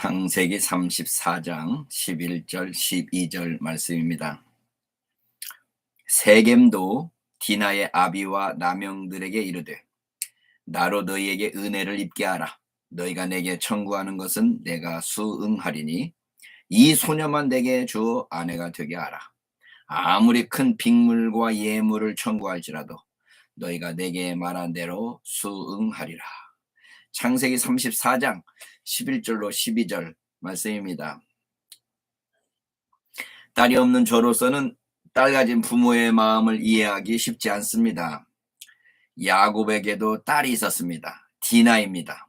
창세기 34장 11절 12절 말씀입니다. 세겜도 디나의 아비와 남영들에게 이르되 나로 너희에게 은혜를 입게 하라. 너희가 내게 청구하는 것은 내가 수응하리니 이 소녀만 내게 주어 아내가 되게 하라. 아무리 큰 빅물과 예물을 청구할지라도 너희가 내게 말한 대로 수응하리라 창세기 34장 11절로 12절 말씀입니다. 딸이 없는 저로서는 딸 가진 부모의 마음을 이해하기 쉽지 않습니다. 야곱에게도 딸이 있었습니다. 디나입니다.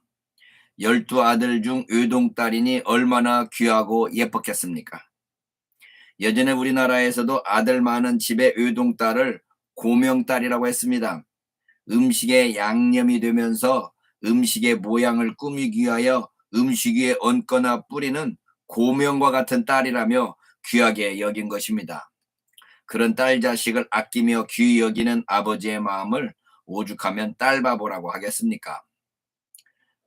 열두 아들 중 외동딸이니 얼마나 귀하고 예뻤겠습니까? 예전에 우리나라에서도 아들 많은 집의 외동딸을 고명딸이라고 했습니다. 음식에 양념이 되면서 음식의 모양을 꾸미기 위하여 음식 위에 얹거나 뿌리는 고명과 같은 딸이라며 귀하게 여긴 것입니다. 그런 딸 자식을 아끼며 귀히 여기는 아버지의 마음을 오죽하면 딸바보라고 하겠습니까?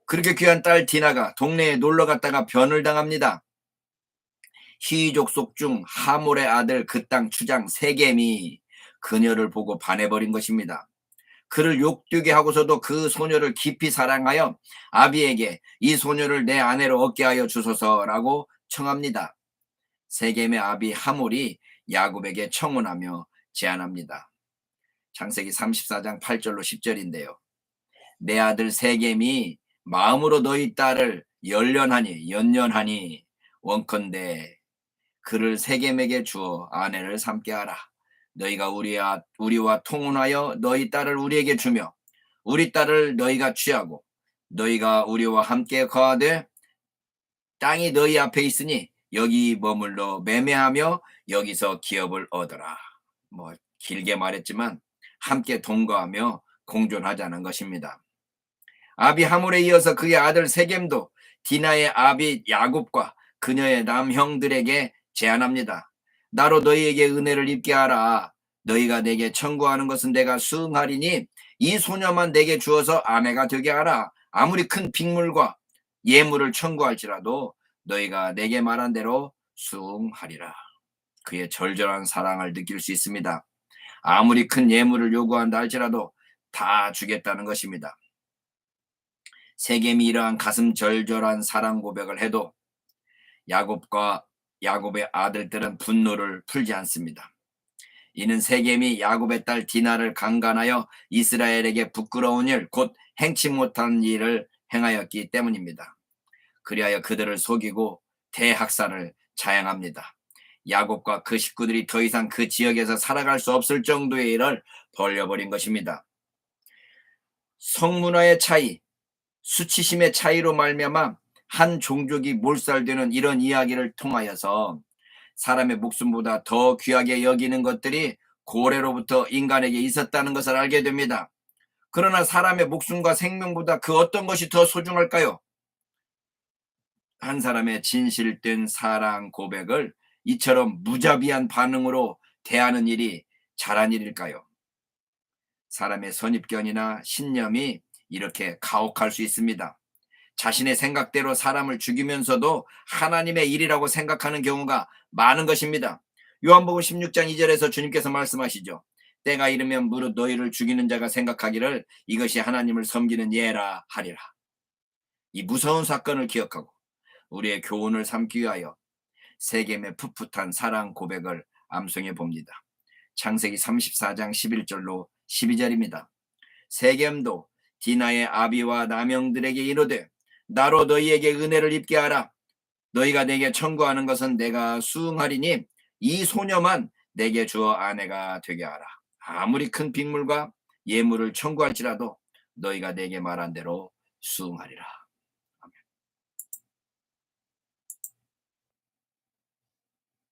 그렇게 귀한 딸 디나가 동네에 놀러 갔다가 변을 당합니다. 희족속 중 하몰의 아들 그 땅 추장 세겜이 그녀를 보고 반해버린 것입니다. 그를 욕되게 하고서도 그 소녀를 깊이 사랑하여 아비에게 이 소녀를 내 아내로 얻게 하여 주소서라고 청합니다. 세겜의 아비 하몰이 야곱에게 청혼하며 제안합니다. 창세기 34장 8절로 10절인데요. 내 아들 세겜이 마음으로 너희 딸을 연련하니 연연하니 원컨대 그를 세겜에게 주어 아내를 삼게 하라. 너희가 우리와, 우리와 통혼하여 너희 딸을 우리에게 주며 우리 딸을 너희가 취하고 너희가 우리와 함께 거하되 땅이 너희 앞에 있으니 여기 머물러 매매하며 여기서 기업을 얻어라. 뭐 길게 말했지만 함께 동거하며 공존하자는 것입니다. 아비 하물에 이어서 그의 아들 세겜도 디나의 아비 야곱과 그녀의 남형들에게 제안합니다. 나로 너희에게 은혜를 입게 하라. 너희가 내게 청구하는 것은 내가 수응하리니 이 소녀만 내게 주어서 아내가 되게 하라. 아무리 큰 빅물과 예물을 청구할지라도 너희가 내게 말한 대로 수응하리라. 그의 절절한 사랑을 느낄 수 있습니다. 아무리 큰 예물을 요구한다 할지라도 다 주겠다는 것입니다. 세겜이 이러한 가슴 절절한 사랑 고백을 해도 야곱과 야곱의 아들들은 분노를 풀지 않습니다. 이는 세겜이 야곱의 딸 디나를 강간하여 이스라엘에게 부끄러운 일, 곧 행치 못한 일을 행하였기 때문입니다. 그리하여 그들을 속이고 대학살을 자행합니다. 야곱과 그 식구들이 더 이상 그 지역에서 살아갈 수 없을 정도의 일을 벌려버린 것입니다. 성문화의 차이, 수치심의 차이로 말미암아 한 종족이 몰살되는 이런 이야기를 통하여서 사람의 목숨보다 더 귀하게 여기는 것들이 고래로부터 인간에게 있었다는 것을 알게 됩니다. 그러나 사람의 목숨과 생명보다 그 어떤 것이 더 소중할까요? 한 사람의 진실된 사랑 고백을 이처럼 무자비한 반응으로 대하는 일이 잘한 일일까요? 사람의 선입견이나 신념이 이렇게 가혹할 수 있습니다. 자신의 생각대로 사람을 죽이면서도 하나님의 일이라고 생각하는 경우가 많은 것입니다. 요한복음 16장 2절에서 주님께서 말씀하시죠. 때가 이르면 무릇 너희를 죽이는 자가 생각하기를 이것이 하나님을 섬기는 예라 하리라. 이 무서운 사건을 기억하고 우리의 교훈을 삼기 위하여 세겜의 풋풋한 사랑 고백을 암송해 봅니다. 창세기 34장 11절로 12절입니다. 세겜도 디나의 아비와 남영들에게 이르되 나로 너희에게 은혜를 입게 하라. 너희가 내게 청구하는 것은 내가 수응하리니 이 소녀만 내게 주어 아내가 되게 하라. 아무리 큰 빅물과 예물을 청구할지라도 너희가 내게 말한 대로 수응하리라.